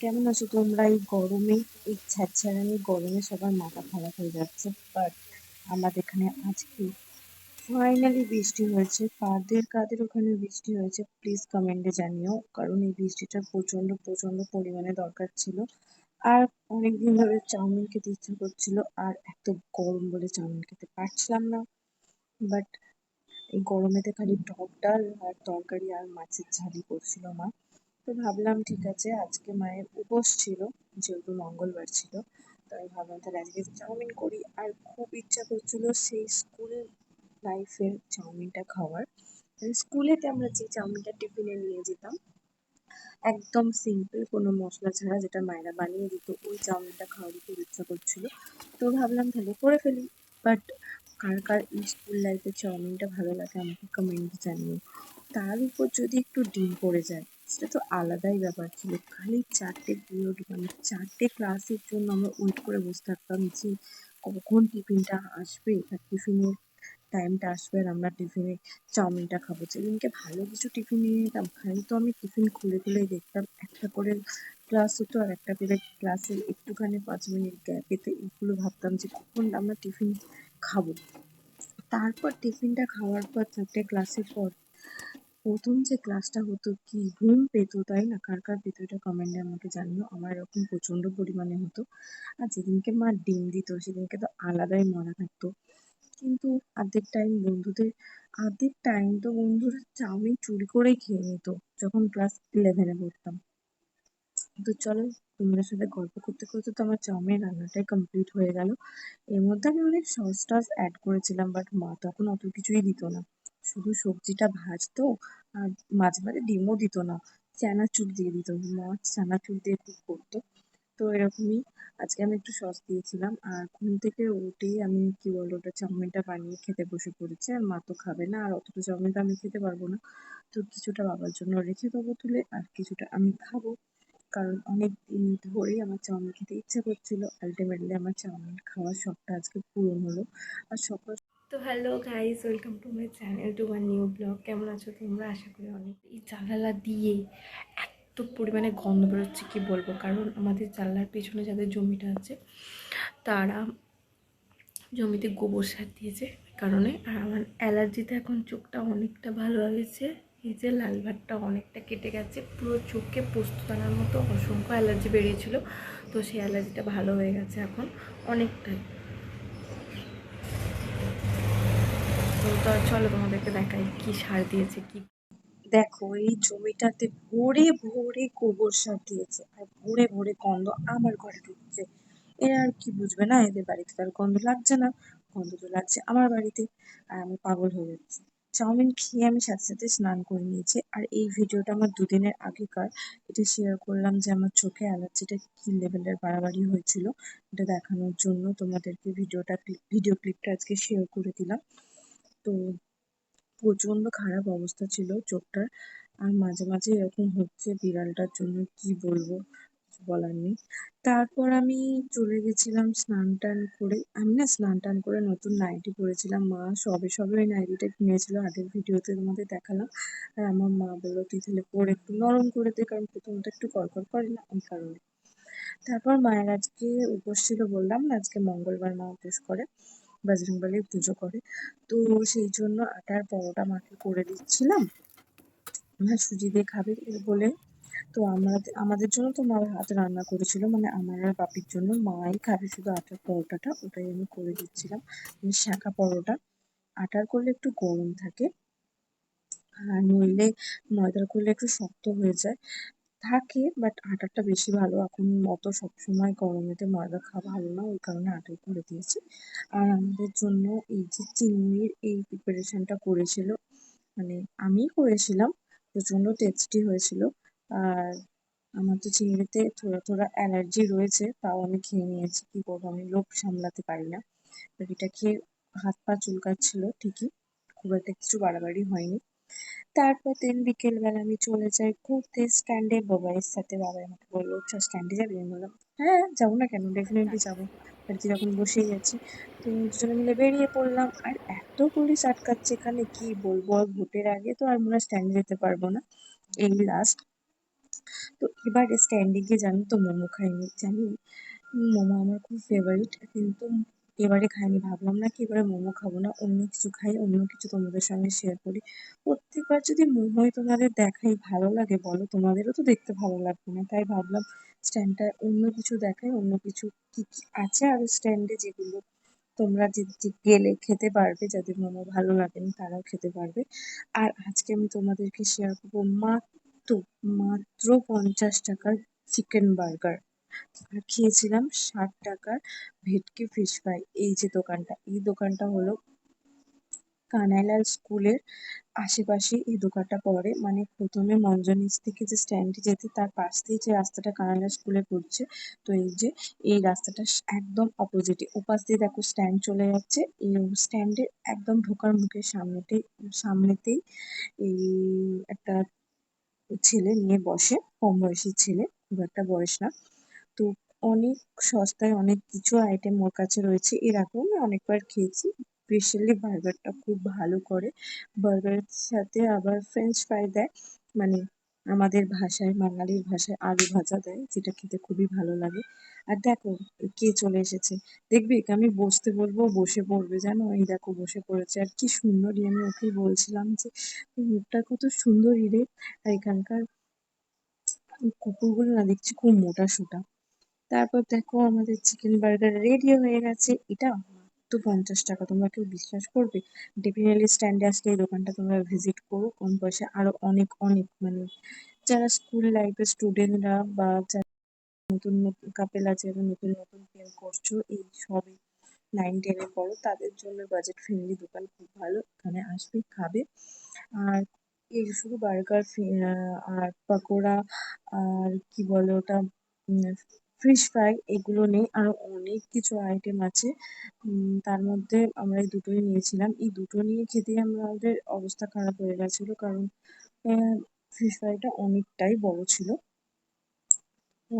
কেমন আছো তোমরা? এই গরমে, এই ছ্যাঁচড়ানি গরমে সবার মাথা খারাপ হয়ে যাচ্ছে বাট আমাদের এখানে আজকে ফাইনালি বৃষ্টি হয়েছে। কাদের কাদের ওখানে বৃষ্টি হয়েছে প্লিজ কমেন্টে জানিও, কারণ এই বৃষ্টিটা প্রচণ্ড প্রচণ্ড পরিমাণে দরকার ছিল। আর অনেকদিন ধরে চাউমিন খেতে ইচ্ছে করছিল, আর এত গরম বলে চাউমিন খেতে পারছিলাম না। বাট এই গরমেতে খালি টক ডাল আর তরকারি আর মাছের ঝালই করছিল মা। তো ভাবলাম ঠিক আছে, আজকে মায়ের উপোস ছিল, যেহেতু মঙ্গলবার ছিল তো আমি ভাবলাম তাহলে আজকে চাউমিন করি। আর খুব ইচ্ছা করছিল সেই স্কুল লাইফের চাউমিনটা খাওয়ার। মানে স্কুলেতে আমরা যে চাউমিনটা টিফিনে নিয়ে যেতাম, একদম সিম্পল কোনো মশলা ছাড়া যেটা মায়েরা বানিয়ে দিত, ওই চাউমিনটা খাওয়ারই খুব ইচ্ছা করছিল। তো ভাবলাম তাহলে করে ফেলি। বাট কার কার এই স্কুল লাইফের চাউমিনটা ভালো লাগে আমাকে কমেন্ট জানিও। তার উপর যদি একটু ডিম পড়ে যায় সেটা তো আলাদাই ব্যাপার ছিল। খালি চারটে পিরিয়ড মানে চারটে ক্লাসের জন্য আমরা ওয়েট করে বসে থাকতাম যে কখন টিফিনটা আসবে। আর টিফিনের টাইমটা আসবে আর আমরা টিফিনে চাউমিনটা খাব। যেদিনকে ভালো কিছু টিফিন নিয়ে নিতাম, খালি তো আমি টিফিন খুলে খুলে দেখতাম, একটা করে ক্লাস হতো আর একটা করে ক্লাসের একটুখানি পাঁচ মিনিট গ্যাপেতে এগুলো ভাবতাম যে কখন আমরা টিফিন খাব। তারপর টিফিনটা খাওয়ার পর চারটে ক্লাসের পর প্রথম যে ক্লাসটা হতো, কি ঘুম পেতো তাই না? কার কার পেতো এটা কমেন্টে আমাকে জানিও। আমার এরকম প্রচণ্ড পরিমাণে হতো। আর যেদিনকে মা ডিম দিত, সেদিনকে তো আলাদাই মজা থাকতো। কিন্তু অর্ধেক টাইম বন্ধুদের অর্ধেক টাইম তো বন্ধুরা চাউমিন চুরি করেই খেয়ে নিত যখন ক্লাস ইলেভেনে পড়তাম। তো চলো, তোমাদের সাথে গল্প করতে করতে তো আমার চাউমিন রান্নাটাই কমপ্লিট হয়ে গেল। এর মধ্যে আমি অনেক সস টস অ্যাড করেছিলাম বাট মা তখন অত কিছুই দিত না। শুধু সবজিটা ভাজতো আর মাঝে মাঝে ডিমও দিত না। চানাচুর দিয়ে দিত, মা চানাচুর দিয়ে খুব করতো। তো এরকমই আজকে আমি একটু সস দিয়েছিলাম আর ঘুম থেকে উঠেই আমি কি বলব, ওটা চাউমিনটা বানিয়ে খেতে বসে পড়েছি। আর মা তো খাবে না, আর অতটা চাউমিনটা আমি খেতে পারব না। তো কিছুটা বাবার জন্য রেখে দেবো তুলে, আর কিছুটা আমি খাব। কারণ অনেক দিন ধরেই আমার চাউমিন খেতে ইচ্ছে করছিল। আলটিমেটলি আমার চাউমিন খাওয়ার শখটা আজকে পূরণ হলো। আর সকাল তো hello guys welcome to my channel to my new blog কেমন আছো তোমরা? আশা করি অনেক এই জানালা দিয়ে এত পরিমাণে গন্ধ বেরোচ্ছে, কি বলব? কারণ আমাদের জানলার পেছনে যাদের জমিটা আছে, তারা জমিতে গোবর সার দিয়েছে কারণে। আর আমার অ্যালার্জিতে এখন চোখটা অনেকটা ভালো হয়েছে এই যে লাল ভাতটা অনেকটা কেটে গেছে, পুরো চোখে পোস্ত দানার মতো অসংখ্য অ্যালার্জি বেরিয়েছিল। তো সেই অ্যালার্জিটা ভালো হয়ে গেছে এখন অনেকটাই। তো চলো তোমাদেরকে দেখাই কি সার দিয়েছে, কি দেখো, এই জমিটাতে ভরে ভরে গোবর সার দিয়েছে আর ভরে ভরে গন্ধ আমার ঘরে ঢুকছে। এরা আর কি বুঝবে না? এদের বাড়িতে তার গন্ধ লাগছে না। গন্ধ তো লাগছে আমার বাড়িতে। আর আমি পাগল হয়ে যাচ্ছি। চাউমিন খেয়ে আমি সাথে সাথে স্নান করে নিয়েছি আর এই ভিডিওটা আমার দুদিনের আগেকার। এটা শেয়ার করলাম যে আমার চোখে অ্যালার্জিটা কি লেভেলের বাড়াবাড়ি হয়েছিল। এটা দেখানোর জন্য তোমাদেরকে ভিডিওটা ভিডিও ক্লিপটা আজকে শেয়ার করে দিলাম। তো প্রচণ্ড খারাপ অবস্থা ছিল চোখটার। আর মাঝে মাঝে এরকম হচ্ছে বিড়ালটার জন্য, কি বলব কিছু বলার নেই। তারপর আমি চলে গেছিলাম স্নান টান করে। আমি না স্নান টান করে নতুন নাইটি পরেছিলাম। মা সবে সবে ওই নাইটিটা কিনেছিল, আগের ভিডিওতে তোমাদের দেখালাম। আর আমার মা বলল, তুই তাহলে পরে একটু নরম করে দে, কারণ প্রথমত একটু কড়কড় করে না ওই কারণে। তারপর মায়ের আজকে উপোস ছিল বললাম না, আজকে মঙ্গলবার মা উপোস করে। বজরংবলীর পুজো করে। তো সেই জন্য আটার পরোটা মাকে করে দিচ্ছিলাম। মা সুজি দিয়ে খাবে বলে। তো আমাদের আমাদের জন্য তো মা হাতে রান্না করেছিল। মানে আমার আর বাপির জন্য মাই খাবে শুধু আটার পরোটাটা, ওটাই আমি করে দিচ্ছিলাম। মানে শাঁখা পরোটা। আটার করলে একটু গরম থাকে। আর নইলে ময়দার করলে একটু শক্ত হয়ে যায়। থাকে বাট আটারটা বেশি ভালো। এখন অত সবসময় গরমেতে ময়দা খাওয়া ভালো না, ওই কারণে আটাই করে দিয়েছি। আর আমাদের জন্য এই যে চিংড়ির এই প্রিপারেশনটা করেছিল মানে আমিই করেছিলাম, প্রচণ্ড টেস্টি হয়েছিল। আর আমার তো চিংড়িতে থোড়া থোড়া অ্যালার্জি রয়েছে, তাও আমি খেয়ে নিয়েছি, কী করব আমি লোভ সামলাতে পারি না। এটা খেয়ে হাত পা চুলকাচ্ছিল ঠিকই, খুব একটা কিছু বাড়াবাড়ি হয়নি। তারপর দিন বিকেলবেলা আমি চলে যাই ঘুরতে। স্ট্যান্ডে বাবাইয়ের সাথে, বাবাই আমাকে বলল, চ স্ট্যান্ডে যাবি? আমি বললাম হ্যাঁ যাব না কেন? ডেফিনেটলি যাব। আর যখন বসেই আছি। তো দুজনে মিলে বেরিয়ে পড়লাম। আর এত পুলিশ আটকাচ্ছে এখানে, কি বলব? আর ভোটের আগে তো আর মনে স্ট্যান্ডে যেতে পারব না। এই লাস্ট তো এবার স্ট্যান্ডে গিয়ে জানো তো মোমো খাইনি, জানি? মোমো আমার খুব ফেভারিট কিন্তু এবারে খাইনি। ভাবলাম, না, কি এবারে মোমো খাব না, অন্য কিছু খাই, অন্য কিছু তোমাদের সঙ্গে শেয়ার করি। প্রত্যেকবার যদি মোমোই তোমাদের দেখাই ভালো লাগে, বলো, তোমাদেরও তো দেখতে ভালো লাগবে না। তাই ভাবলাম স্ট্যান্ডটায় অন্য কিছু দেখাই, অন্য কিছু কি কি আছে আর স্ট্যান্ডে যেগুলো তোমরা যে যে গেলে খেতে পারবে, যাদের মোমো ভালো লাগেনি তারাও খেতে পারবে। আর আজকে আমি তোমাদেরকে শেয়ার করব মাত্র মাত্র পঞ্চাশ টাকার চিকেন বার্গার খেয়েছিলাম ষাট টাকার ভেটকি ফিশ ফ্রাই এই যে দোকানটা, এই দোকানটা হলো কানাইলাল স্কুলের আশেপাশে এই দোকানটা পড়ে। মানে প্রথমে মঞ্জনিস থেকে যে স্ট্যান্ডে যেতে, তার পাশ দিয়ে যে রাস্তাটা কানাইলাল স্কুলে পড়ছে তো এই যে এই রাস্তাটা একদম অপোজিটে ওপাশ দিয়ে দেখো স্ট্যান্ড চলে যাচ্ছে, এই স্ট্যান্ডের একদম ঢোকার মুখের সামনেতেই সামনেতেই এই একটা ছেলে নিয়ে বসে, কম বয়সী ছেলে, খুব একটা বয়স না। তো অনেক সস্তায় অনেক কিছু আইটেম ওর কাছে রয়েছে। এর আগেও আমি অনেকবার খেয়েছি। স্পেশালি বার্গারটা খুব ভালো করে। বার্গারের সাথে আবার ফ্রেঞ্চ ফ্রাই দেয়। মানে আমাদের ভাষায়, বাঙালির ভাষায় আলু ভাজা দেয়, যেটা খেতে খুবই ভালো লাগে। আর দেখো, কে চলে এসেছে। দেখবে, আমি বসতে বলব, বসে পড়বে, জানো? এই দেখো, বসে পড়েছে। আর কি সুন্দরই আমি ওকেই বলছিলাম যে মুখটা কত সুন্দরই রে। আর এখানকার কুকুরগুলো না দেখছি খুব মোটা সোটা। তারপর দেখো আমাদের চিকেন বার্গার রেডি হয়ে গেছে। এটা মাত্র পঞ্চাশ টাকা, তোমরা কেউ বিশ্বাস করবে? ডেফিনেটলি স্ট্যান্ডে আসলে এই দোকানটা তোমরা ভিজিট করো, কম পয়সা আরও অনেক অনেক মানে যারা স্কুল লাইফের স্টুডেন্টরা বা যারা নতুন নতুন কাপেল আছে নতুন নতুন প্রেম করছ, এই সবে নাইন টেনে পড়ো তাদের জন্য বাজেট ফ্রেন্ডলি দোকান খুব ভালো, এখানে আসবে, খাবে। আর এই শুধু বার্গার আর পকোড়া, আর কি বলে ওটা ফিশ ফ্রাই এগুলো নেই, আরও অনেক কিছু আইটেম আছে। তার মধ্যে আমরা এই দুটোই নিয়েছিলাম। এই দুটো নিয়ে খেতেই আমাদের অবস্থা খারাপ হয়ে গেছিল কারণ ফিশ ফ্রাইটা অনেকটাই বড় ছিল। তো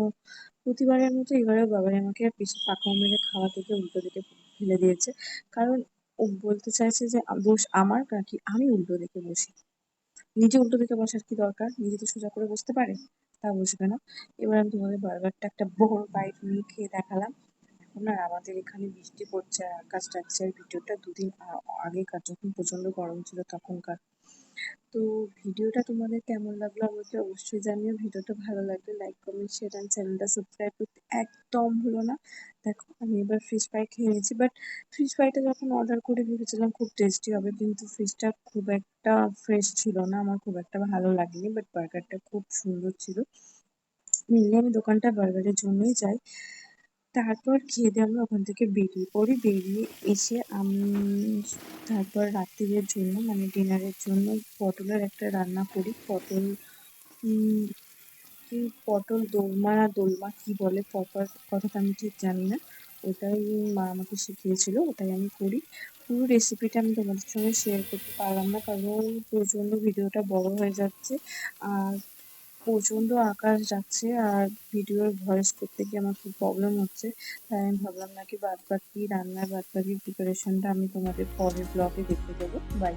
প্রতিবারের মতো এবারেও বাবাই আমাকে পাকাও মেরে খাওয়া থেকে উল্টো দিকে ফেলে দিয়েছে। কারণ ও বলতে চাইছে যে দোষ আমার নাকি আমি উল্টো দিকে বসি? নিজে উল্টো দিকে বসার কি দরকার? নিজে তো সোজা করে বসতে পারে। তা বসবে না। এবার আমি তোমাদের বার্গারটা একটা বড় বাইট নিয়ে খেয়ে দেখালাম। এখন আর আমাদের এখানে বৃষ্টি পড়ছে আর আকাশ ডাকছে আর ভিডিওটা দুদিন আগেকার যখন প্রচণ্ড গরম ছিল তখনকার। তো ভিডিওটা তোমাদের কেমন লাগল আমাকে অবশ্যই জানিও। ভিডিওটা ভালো লাগলে লাইক কমেন্ট শেয়ার অ্যান্ড চ্যানেলটা সাবস্ক্রাইব করতে একদম ভুলো না। দেখো, আমি এবার ফিশ ফ্রাই খেয়ে নিয়েছি বাট ফিশ ফ্রাইটা যখন অর্ডার করে ভেবেছিলাম খুব টেস্টি হবে, কিন্তু ফিশটা খুব একটা ফ্রেশ ছিল না, আমার খুব একটা ভালো লাগেনি বাট বার্গারটা খুব সুন্দর ছিল। মেনলি আমি দোকানটা বার্গারের জন্যই যাই। তারপর খেয়ে দিয়ে আমরা ওখান থেকে বেরিয়ে পড়ি। বেরিয়ে এসে তারপর রাত্রিরের জন্য মানে ডিনারের জন্য পটলের একটা রান্না করি। পটল কি পটল দোলমা না দোলমা কি বলে? প্রপার কথাটা আমি ঠিক জানি না। ওটাই মা আমাকে শিখিয়েছিল, ওটাই আমি করি। পুরো রেসিপিটা আমি তোমাদের সঙ্গে শেয়ার করতে পারলাম না, কারণ প্রচণ্ড ভিডিওটা বড় হয়ে যাচ্ছে। আর প্রচণ্ড আকাশ যাচ্ছে আর ভিডিওর ভয়েস করতে গিয়ে আমার খুব প্রবলেম হচ্ছে। তাই আমি ভাবলাম নাকি বাদ বাকি রান্নার বাদ বাকি প্রিপারেশনটা আমি তোমাদের পরের ব্লগে দেখতে দেবো। বাই